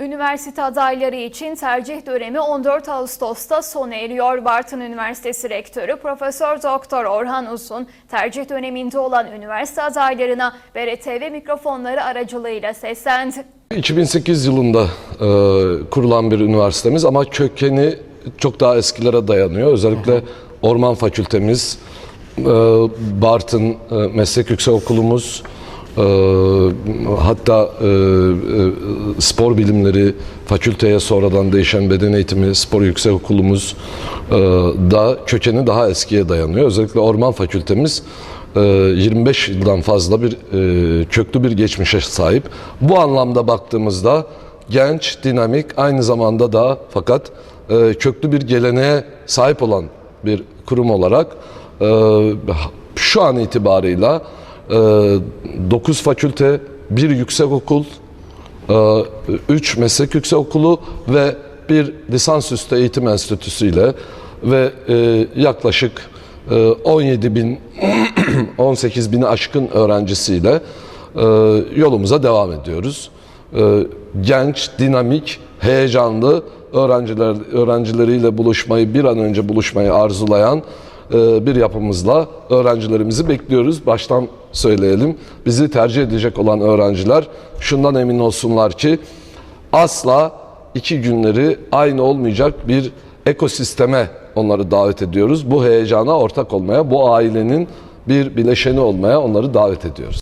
Üniversite adayları için tercih dönemi 14 Ağustos'ta sona eriyor. Bartın Üniversitesi Rektörü Profesör Doktor Orhan Uzun tercih döneminde olan üniversite adaylarına BRTV mikrofonları aracılığıyla seslendi. 2008 yılında e, kurulan bir üniversitemiz ama kökeni çok daha eskilere dayanıyor. Özellikle Orman Fakültemiz, e, Bartın e, Meslek Yüksekokulumuz, e, hatta e, e, spor bilimleri fakülteye sonradan değişen beden eğitimi spor yüksekokulumuz e, da kökeni daha eskiye dayanıyor. Özellikle Orman Fakültemiz e, 25 yıldan fazla bir köklü bir geçmişe sahip. Bu anlamda baktığımızda genç, dinamik, aynı zamanda da fakat köklü bir geleneğe sahip olan bir kurum olarak şu an itibarıyla 9 fakülte, 1 yüksekokul, 3 meslek yüksekokulu ve bir lisansüstü eğitim enstitüsü ile ve e, yaklaşık e, 17 bin 18 bini aşkın öğrencisiyle e, yolumuza devam ediyoruz. E, genç, dinamik, heyecanlı öğrenciler öğrencileriyle buluşmayı bir an önce buluşmayı arzulayan e, bir yapımızla öğrencilerimizi bekliyoruz. Baştan söyleyelim. Bizi tercih edecek olan öğrenciler şundan emin olsunlar ki asla iki günleri aynı olmayacak bir ekosisteme onları davet ediyoruz. Bu heyecana ortak olmaya, bu ailenin bir bileşeni olmaya onları davet ediyoruz.